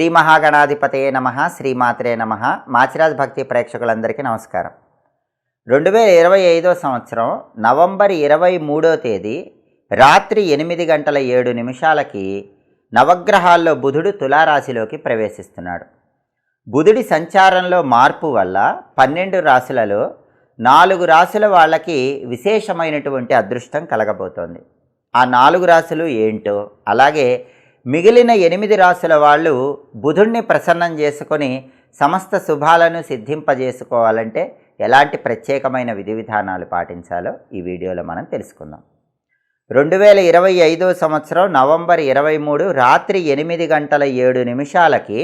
శ్రీ మహాగణాధిపతయే నమ శ్రీమాత్రే నమ. మాచిరాజ్ భక్తి ప్రేక్షకులందరికీ నమస్కారం. రెండు వేల ఇరవై ఐదో సంవత్సరం నవంబర్ ఇరవై మూడో తేదీ రాత్రి ఎనిమిది గంటల ఏడు నిమిషాలకి నవగ్రహాల్లో బుధుడు తులారాశిలోకి ప్రవేశిస్తున్నాడు. బుధుడి సంచారంలో మార్పు వల్ల పన్నెండు రాశులలో నాలుగు రాశుల వాళ్ళకి విశేషమైనటువంటి అదృష్టం కలగబోతోంది. ఆ నాలుగు రాశులు ఏంటో అలాగే మిగిలిన ఎనిమిది రాశుల వాళ్ళు బుధుడిని ప్రసన్నం చేసుకొని సమస్త శుభాలను సిద్ధింపజేసుకోవాలంటే ఎలాంటి ప్రత్యేకమైన విధి విధానాలు పాటించాలో ఈ వీడియోలో మనం తెలుసుకుందాం. రెండు వేల ఇరవై ఐదో సంవత్సరం నవంబర్ ఇరవై మూడు రాత్రి ఎనిమిది గంటల ఏడు నిమిషాలకి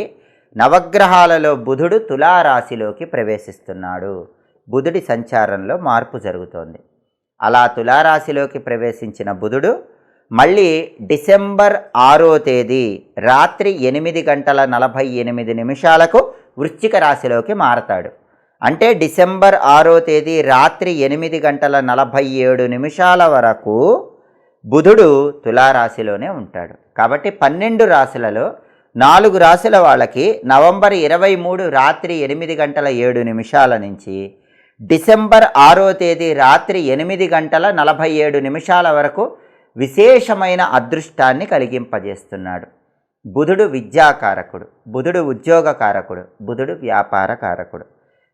నవగ్రహాలలో బుధుడు తులారాశిలోకి ప్రవేశిస్తున్నాడు. బుధుడి సంచారంలో మార్పు జరుగుతోంది. అలా తులారాశిలోకి ప్రవేశించిన బుధుడు మళ్ళీ డిసెంబర్ ఆరో తేదీ రాత్రి ఎనిమిది గంటల నలభై ఎనిమిది నిమిషాలకు వృశ్చిక రాశిలోకి మారతాడు. అంటే డిసెంబర్ ఆరో తేదీ రాత్రి ఎనిమిది గంటల నలభై ఏడు నిమిషాల వరకు బుధుడు తులారాశిలోనే ఉంటాడు. కాబట్టి పన్నెండు రాశులలో నాలుగు రాశుల వాళ్ళకి నవంబర్ ఇరవై మూడు రాత్రి ఎనిమిది గంటల ఏడు నిమిషాల నుంచి డిసెంబర్ ఆరో తేదీ రాత్రి ఎనిమిది గంటల నలభై ఏడు నిమిషాల వరకు విశేషమైన అదృష్టాన్ని కలిగింపజేస్తున్నాడు. బుధుడు విద్యాకారకుడు బుధుడు ఉద్యోగకారకుడు బుధుడు వ్యాపార కారకుడు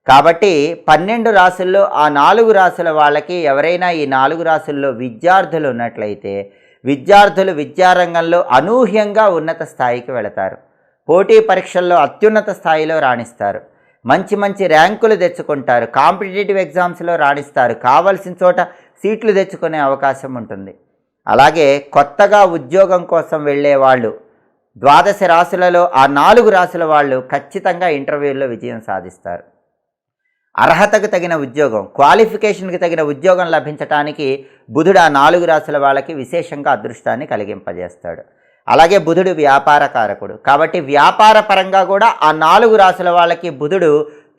కాబట్టి పన్నెండు రాసుల్లో ఆ నాలుగు రాసుల వాళ్ళకి ఎవరైనా ఈ నాలుగు రాసుల్లో విద్యార్థులు ఉన్నట్లయితే విద్యార్థులు విద్యారంగంలో అనూహ్యంగా ఉన్నత స్థాయికి వెళతారు. పోటీ పరీక్షల్లో అత్యున్నత స్థాయిలో రాణిస్తారు. మంచి మంచి ర్యాంకులు తెచ్చుకుంటారు. కాంపిటేటివ్ ఎగ్జామ్స్లో రాణిస్తారు. కావలసిన చోట సీట్లు తెచ్చుకునే అవకాశం ఉంటుంది. అలాగే కొత్తగా ఉద్యోగం కోసం వెళ్ళే వాళ్ళు ద్వాదశ రాశులలో ఆ నాలుగు రాశుల వాళ్ళు ఖచ్చితంగా ఇంటర్వ్యూల్లో విజయం సాధిస్తారు. అర్హతకు తగిన ఉద్యోగం క్వాలిఫికేషన్కి తగిన ఉద్యోగం లభించటానికి బుధుడు ఆ నాలుగు రాశుల వాళ్ళకి విశేషంగా అదృష్టాన్ని కలిగింపజేస్తాడు. అలాగే బుధుడు వ్యాపార కారకుడు. కాబట్టి వ్యాపార పరంగా కూడా ఆ నాలుగు రాశుల వాళ్ళకి బుధుడు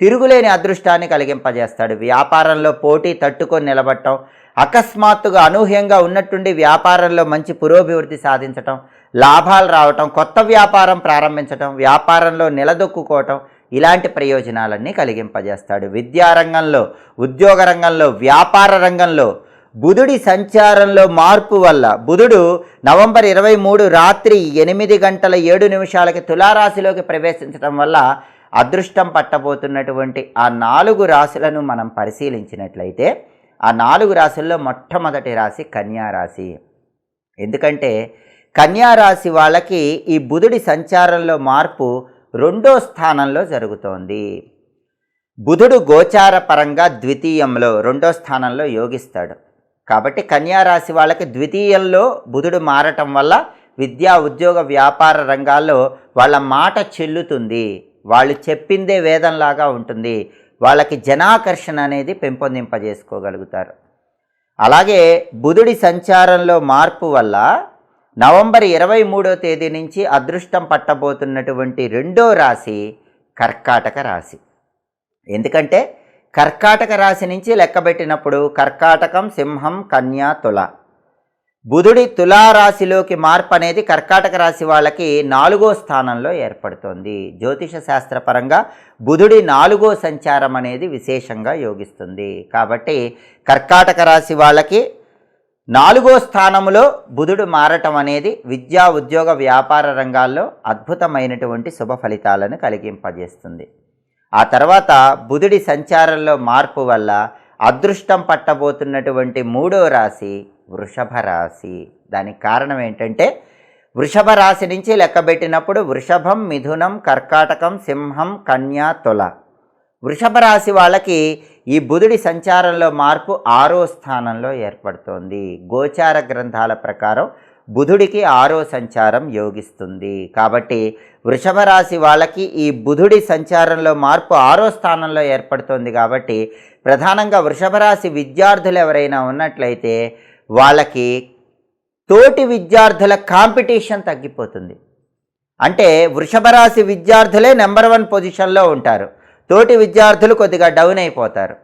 తిరుగులేని అదృష్టాన్ని కలిగింపజేస్తాడు. వ్యాపారంలో పోటీ తట్టుకొని నిలబడటం అకస్మాత్తుగా అనూహ్యంగా ఉన్నట్టుండి వ్యాపారంలో మంచి పురోభివృద్ధి సాధించటం లాభాలు రావటం కొత్త వ్యాపారం ప్రారంభించటం వ్యాపారంలో నిలదొక్కుకోవటం ఇలాంటి ప్రయోజనాలన్నీ కలిగింపజేస్తాడు. విద్యారంగంలో ఉద్యోగ రంగంలో వ్యాపార రంగంలో బుధుడి సంచారంలో మార్పు వల్ల బుధుడు నవంబర్ ఇరవై మూడు రాత్రి ఎనిమిది గంటల ఏడు నిమిషాలకి తులారాశిలోకి ప్రవేశించడం వల్ల అదృష్టం పట్టబోతున్నటువంటి ఆ నాలుగు రాశులను మనం పరిశీలించినట్లయితే ఆ నాలుగు రాశుల్లో మొట్టమొదటి రాశి కన్యారాశి ఎందుకంటే కన్యారాశి వాళ్ళకి ఈ బుధుడి సంచారంలో మార్పు రెండో స్థానంలో జరుగుతోంది. బుధుడు గోచార పరంగా ద్వితీయంలో రెండో స్థానంలో యోగిస్తాడు. కాబట్టి కన్యా రాశి వాళ్ళకి ద్వితీయంలో బుధుడు మారటం వల్ల విద్యా ఉద్యోగ వ్యాపార రంగాల్లో వాళ్ళ మాట చెల్లుతుంది. వాళ్ళు చెప్పిందే వేదంలాగా ఉంటుంది. వాళ్ళకి జనాకర్షణ అనేది పెంపొందింపజేసుకోగలుగుతారు. అలాగే బుధుడి సంచారంలో మార్పు వల్ల నవంబర్ ఇరవై మూడో తేదీ నుంచి అదృష్టం పట్టబోతున్నటువంటి రెండో రాశి కర్కాటక రాశి. ఎందుకంటే కర్కాటక రాశి నుంచి లెక్కబెట్టినప్పుడు కర్కాటకం సింహం కన్యా తుల. బుధుడి తులారాశిలోకి మార్పు అనేది కర్కాటక రాశి వాళ్ళకి నాలుగో స్థానంలో ఏర్పడుతుంది. జ్యోతిష శాస్త్రపరంగా బుధుడి నాలుగో సంచారం అనేది విశేషంగా యోగిస్తుంది. కాబట్టి కర్కాటక రాశి వాళ్ళకి నాలుగో స్థానంలో బుధుడు మారటం అనేది విద్యా ఉద్యోగ వ్యాపార రంగాల్లో అద్భుతమైనటువంటి శుభ ఫలితాలను కలిగింపజేస్తుంది. ఆ తర్వాత బుధుడి సంచారంలో మార్పు వల్ల అదృష్టం పట్టబోతున్నటువంటి మూడో రాశి వృషభ రాశి దానికి కారణం ఏంటంటే వృషభ రాశి నుంచి లెక్కబెట్టినప్పుడు వృషభం మిథునం కర్కాటకం సింహం కన్యా తుల. వృషభ రాశి వాళ్ళకి ఈ బుధుడి సంచారంలో మార్పు ఆరో స్థానంలో ఏర్పడుతోంది. గోచార గ్రంథాల ప్రకారం బుధుడికి ఆరో సంచారం యోగిస్తుంది. కాబట్టి వృషభ రాశి వాళ్ళకి ఈ బుధుడి సంచారంలో మార్పు ఆరో స్థానంలో ఏర్పడుతుంది కాబట్టి ప్రధానంగా వృషభ రాశి విద్యార్థులు ఎవరైనా ఉన్నట్లయితే వాళ్ళకి తోటి విద్యార్థుల కాంపిటీషన్ తగ్గిపోతుంది. అంటే వృషభ రాశి విద్యార్థులే నెంబర్ వన్ పొజిషన్లో ఉంటారు. తోటి విద్యార్థులు కొద్దిగా డౌన్ అయిపోతారు.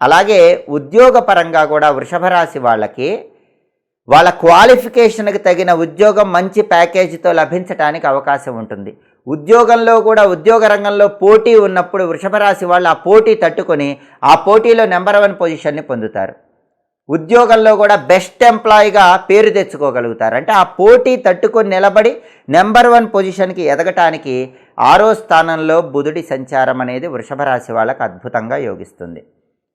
అలాగే ఉద్యోగపరంగా కూడా వృషభ రాశి వాళ్ళకి వాళ్ళ క్వాలిఫికేషన్కి తగిన ఉద్యోగం మంచి ప్యాకేజీతో లభించడానికి అవకాశం ఉంటుంది. ఉద్యోగంలో కూడా ఉద్యోగ రంగంలో పోటీ ఉన్నప్పుడు వృషభ రాశి వాళ్ళు ఆ పోటీ తట్టుకొని ఆ పోటీలో నెంబర్ వన్ పొజిషన్ని పొందుతారు. ఉద్యోగంలో కూడా బెస్ట్ ఎంప్లాయీగా పేరు తెచ్చుకోగలుగుతారు. అంటే ఆ పోటీ తట్టుకొని నిలబడి నెంబర్ వన్ పొజిషన్కి ఎదగటానికి ఆరో స్థానంలో బుధుడి సంచారం అనేది వృషభ రాశి వాళ్ళకు అద్భుతంగా యోగిస్తుంది.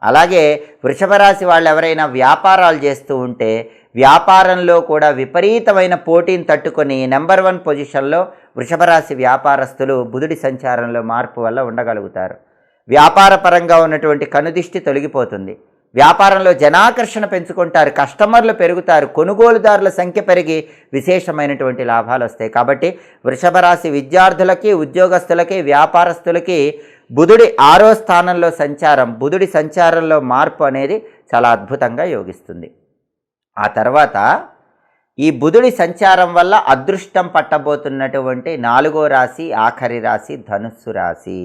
అలాగే వృషభ రాశి వాళ్ళు ఎవరైనా వ్యాపారాలు చేస్తూ ఉంటే వ్యాపారంలో కూడా విపరీతమైన పోటీని తట్టుకొని నెంబర్ వన్ పొజిషన్లో వృషభ రాశి వ్యాపారస్తులు బుధుడి సంచారంలో మార్పు వల్ల ఉండగలుగుతారు. వ్యాపార పరంగా ఉన్నటువంటి కనుదిష్టి తొలగిపోతుంది. వ్యాపారంలో జనాకర్షణ పెంచుకుంటారు కస్టమర్లు పెరుగుతారు కొనుగోలుదారుల సంఖ్య పెరిగి విశేషమైనటువంటి లాభాలు వస్తాయి. కాబట్టి వృషభ రాశి విద్యార్థులకి ఉద్యోగస్తులకి వ్యాపారస్తులకి బుధుడి ఆరో స్థానంలో సంచారం బుధుడి సంచారంలో మార్పు అనేది చాలా అద్భుతంగా యోగిస్తుంది. ఆ తర్వాత ఈ బుధుడి సంచారం వల్ల అదృష్టం పట్టబోతున్నటువంటి నాలుగో రాశి ఆఖరి రాశి ధనుస్సు రాశి.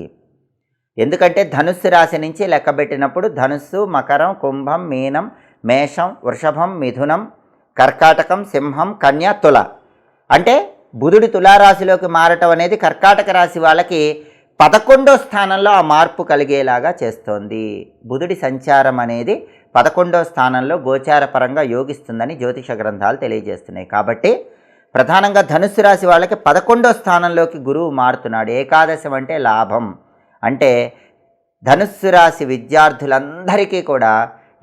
ఎందుకంటే ధనుస్సు రాశి నుంచి లెక్కబెట్టినప్పుడు ధనుస్సు మకరం కుంభం మీనం మేషం వృషభం మిథునం కర్కాటకం సింహం కన్య తుల. అంటే బుధుడు తులారాశిలోకి మారటం అనేది కర్కాటక రాశి వాళ్ళకి పదకొండో స్థానంలో ఆ మార్పు కలిగేలాగా చేస్తోంది. బుధుడి సంచారం అనేది పదకొండో స్థానంలో గోచారపరంగా యోగిస్తుందని జ్యోతిష గ్రంథాలు తెలియజేస్తున్నాయి. కాబట్టి ప్రధానంగా ధనుస్సు రాశి వాళ్ళకి పదకొండో స్థానంలోకి గురువు మారుతున్నాడు. ఏకాదశం అంటే లాభం. అంటే ధనుస్సు రాశి విద్యార్థులందరికీ కూడా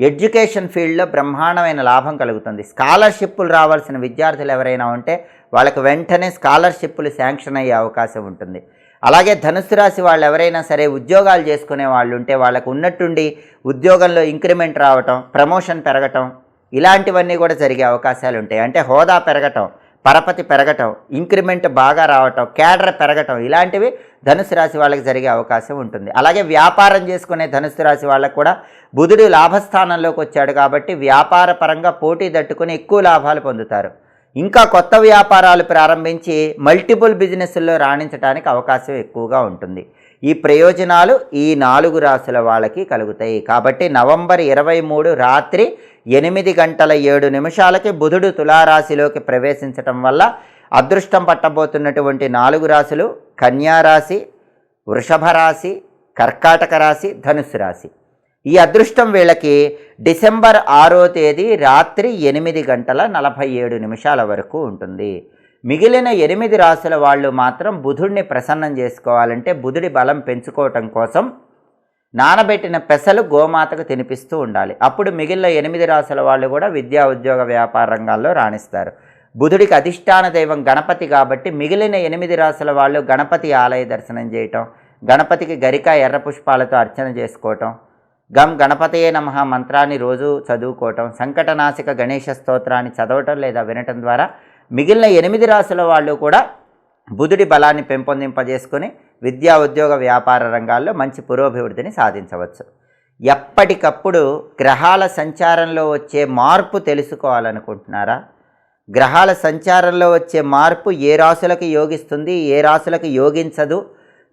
ఎడ్యుకేషన్ ఫీల్డ్లో బ్రహ్మాండమైన లాభం కలుగుతుంది. స్కాలర్షిప్లు రావాల్సిన విద్యార్థులు ఎవరైనా ఉంటే వాళ్ళకి వెంటనే స్కాలర్షిప్లు శాంక్షన్ అయ్యే అవకాశం ఉంటుంది. అలాగే ధనుసు రాశి వాళ్ళు ఎవరైనా సరే ఉద్యోగాలు చేసుకునే వాళ్ళు ఉంటే వాళ్ళకు ఉన్నట్టుండి ఉద్యోగంలో ఇంక్రిమెంట్ రావటం ప్రమోషన్ పెరగటం ఇలాంటివన్నీ కూడా జరిగే అవకాశాలు ఉంటాయి. అంటే హోదా పెరగటం పరపతి పెరగటం ఇంక్రిమెంట్ బాగా రావటం క్యాడర్ పెరగటం ఇలాంటివి ధనుసు రాశి వాళ్ళకి జరిగే అవకాశం ఉంటుంది. అలాగే వ్యాపారం చేసుకునే ధనుసు రాశి వాళ్ళకు కూడా బుధుడు లాభస్థానంలోకి వచ్చాడు కాబట్టి వ్యాపార పరంగా పోటీ తట్టుకుని ఎక్కువ లాభాలు పొందుతారు. ఇంకా కొత్త వ్యాపారాలు ప్రారంభించి మల్టిపుల్ బిజినెస్ల్లో రాణించడానికి అవకాశం ఎక్కువగా ఉంటుంది. ఈ ప్రయోజనాలు ఈ నాలుగు రాసుల వాళ్ళకి కలుగుతాయి. కాబట్టి నవంబర్ ఇరవై మూడు రాత్రి ఎనిమిది గంటల ఏడు నిమిషాలకి బుధుడు తులారాశిలోకి ప్రవేశించటం వల్ల అదృష్టం పట్టబోతున్నటువంటి నాలుగు రాశులు కన్యారాశి వృషభ రాశి కర్కాటక రాశి ధనుసు రాశి. ఈ అదృష్టం వీళ్ళకి డిసెంబర్ ఆరో తేదీ రాత్రి ఎనిమిది గంటల నలభై ఏడు నిమిషాల వరకు ఉంటుంది. మిగిలిన ఎనిమిది రాసుల వాళ్ళు మాత్రం బుధుడిని ప్రసన్నం చేసుకోవాలంటే బుధుడి బలం పెంచుకోవటం కోసం నానబెట్టిన పెసలు గోమాతకు తినిపిస్తూ ఉండాలి. అప్పుడు మిగిలిన ఎనిమిది రాసుల వాళ్ళు కూడా విద్యా ఉద్యోగ వ్యాపార రంగాల్లో రాణిస్తారు. బుధుడికి అధిష్టాన దైవం గణపతి కాబట్టి మిగిలిన ఎనిమిది రాసుల వాళ్ళు గణపతి ఆలయ దర్శనం చేయటం గణపతికి గరిక ఎర్ర పుష్పాలతో అర్చన చేసుకోవటం గం గణపతయే నమ మంత్రాన్ని రోజు చదువుకోవటం సంకటనాశిక గణేష స్తోత్రాన్ని చదవటం లేదా వినటం ద్వారా మిగిలిన ఎనిమిది రాసుల వాళ్ళు కూడా బుధుడి బలాన్ని పెంపొందింపజేసుకొని విద్యా ఉద్యోగ వ్యాపార రంగాల్లో మంచి పురోభివృద్ధిని సాధించవచ్చు. ఎప్పటికప్పుడు గ్రహాల సంచారంలో వచ్చే మార్పు తెలుసుకోవాలనుకుంటున్నారా? గ్రహాల సంచారంలో వచ్చే మార్పు ఏ రాశులకు యోగిస్తుంది ఏ రాశులకు యోగించదు?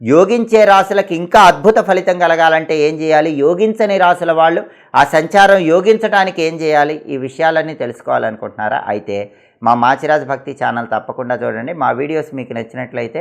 యోగించే రాశులకు ఇంకా అద్భుత ఫలితం కలగాలంటే ఏం చేయాలి? యోగించని రాశుల వాళ్ళు ఆ సంచారం యోగించడానికి ఏం చేయాలి? ఈ విషయాలన్నీ తెలుసుకోవాలనుకుంటున్నారా? అయితే మా మాచిరాజ్ భక్తి ఛానల్ తప్పకుండా చూడండి. మా వీడియోస్ మీకు నచ్చినట్లయితే